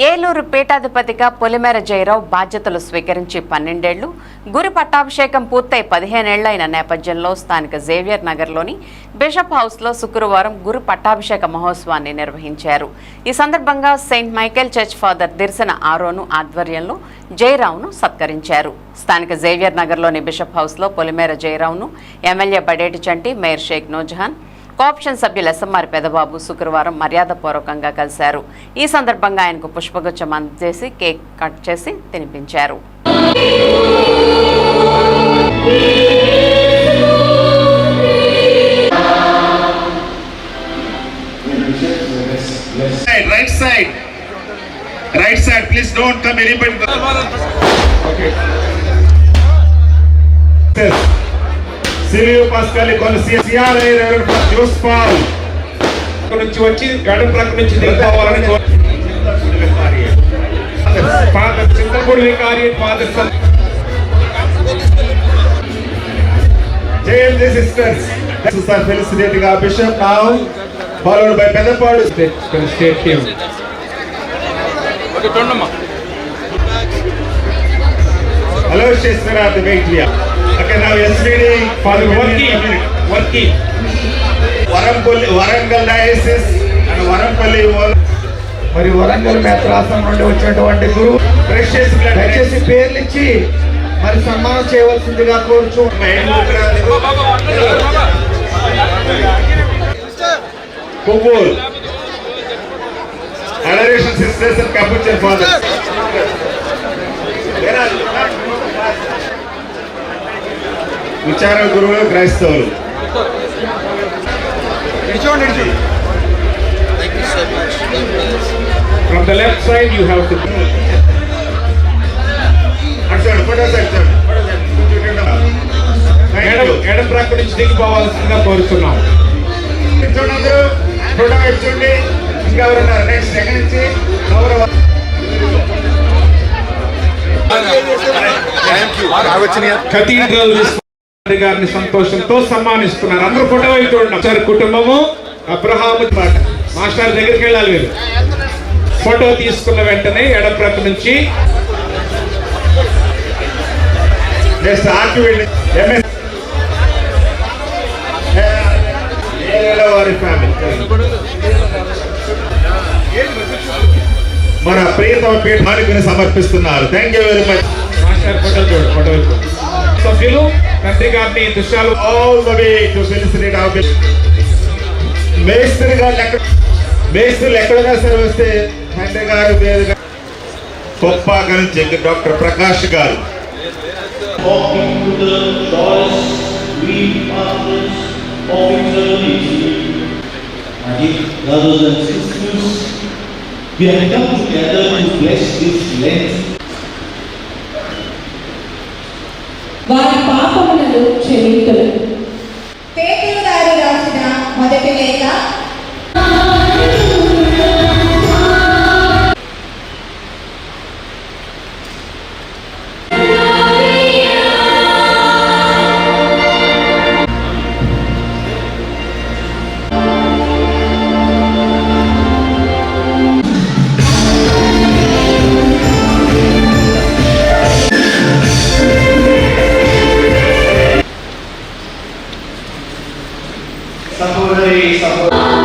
ఏలూరు పీఠాధిపతిగా పొలిమేర జయరావు బాధ్యతలు స్వీకరించి పన్నెండేళ్ళు గురి పట్టాభిషేకం పూర్తయి పదిహేనేళ్ళైన నేపథ్యంలో స్థానిక జేవియర్ నగర్లోని బిషప్ హౌస్లో శుక్రవారం గురు పట్టాభిషేక మహోత్సవాన్ని నిర్వహించారు. ఈ సందర్భంగా సెయింట్ మైకేల్ చర్చ్ ఫాదర్ దిర్శన ఆరోను ఆధ్వర్యంలో జయరావును సత్కరించారు. స్థానిక జేవియర్ నగర్లోని బిషప్ హౌస్లో పొలిమేర జయరావును MLA Badeti Chanti mayor Sheikh Noorjahan cooption సభ్యులు ఎస్ఎంఆర్ పెదబాబు శుక్రవారం మర్యాదపూర్వకంగా కలిశారు. ఈ సందర్భంగా ఆయనకు పుష్పగుచ్చం అందజేసి కేక్ కట్ చేసి తినిపించారు. Side, please don't come Jose Paul. ఇక్కడ నుంచి వచ్చి గడప ప్రక్క నుంచి దిగిపోవాలని father Chintapudi vicar father. This is our felicitating our bishop now, followed by Pedapadu. State team Sheswara, the wait here. Okay, now Working. Warangal diocese and Warampalli all మరి వరంగల్ మేత్రాసం నుండి వచ్చినటువంటి గురువు blood. దయచేసి పేర్లు ఇచ్చి మరి సన్మానం చేయవలసిందిగా కోరుచు. Adoration sisters and Capuchin fathers. విచార గురువులు క్రైస్తవులు from the left side you have to అటు చూడండి, ఫోటో సైడ్ చూడండి, ఫోటో సైడ్ కూర్చోండి. Thank ఎడం you. ఎడం ప్రక్క నుంచి దిగిపోవాల్సిందిగా కోరుతున్నాం. చూడండి చూడండి ఇంకా ఎవరున్నారు? నెక్స్ట్ ఎక్కడి నుంచి గౌరవ కథీడ్రల్ గారిని సంతోషంతో సన్మానిస్తున్నారు. అందరూ ఫోటో వైపు చూడండి. సార్ కుటుంబము అబ్రహాము మాస్టర్ దగ్గరికి వెళ్ళాలి మీరు ఫోటో తీసుకున్న వెంటనే ఎడప్రత నుంచి వారి ఫ్యామిలీ. మన ప్రియతమ పీఠానికి సమర్పిస్తున్నారు. Thank you very much master photo చూడు ఫోటో సభ్యులు తండ్రి గారిని దృశ్యాలు all the way to felicitate our మేస్త్రి గారు ఎక్కడ మేస్త్రులు ఎక్కడైనా సరే వస్తే తండ్రి గారు మీదుగా కొప్పాక నుంచి డాక్టర్ ప్రకాష్ గారు we have come together to bless this Lent వారి పాపములను క్షమింతులు పేతురు గారు రాసిన మొదటి లేఖ suffer.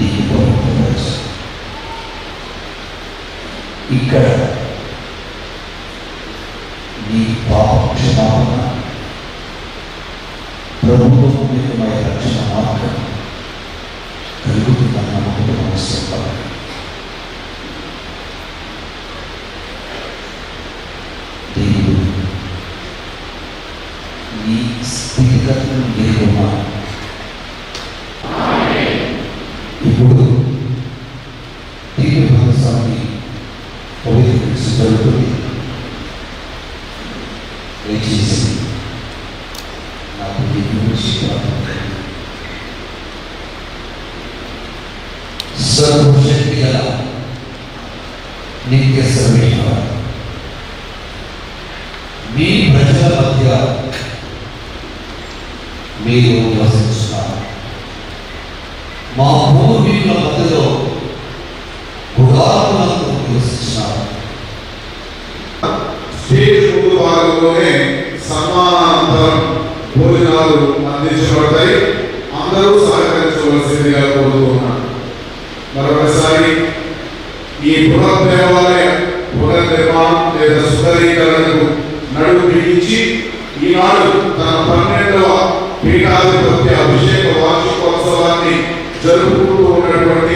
దీని పర్పస్ ఇక్కడ నీ పాప క్షమాపణ ప్రభుత్వమైన రక్షణ మార్గం కలుగుతుందన్న నమ్మకం అవసరం దేవుడు నీ స్థితిగతులను ఏమన్నా నిత్య సర్వేశ్వర మీ ప్రజల మధ్య మీరు నివసిస్తున్నారు. మా భూమిల మధ్యలో గుడారులందు నివసిస్తున్నారు. స్టేజ్ భాగంలోనే సమానాంతరం భోజనాలు అందించబడతాయి. అందరూ సహకరించవలసిందిగా కోరుతున్నాను. మరొకసారి ఈ బృహత్ దేవాలయ పునర్నిర్మాణం లేదా సుందరీకరణకు నడుము బిగించి ఈనాడు తన పన్నెండవ పీఠాధిపత్య అభిషేక వార్షికోత్సవాన్ని జరుపుకుంటూ ఉన్నటువంటి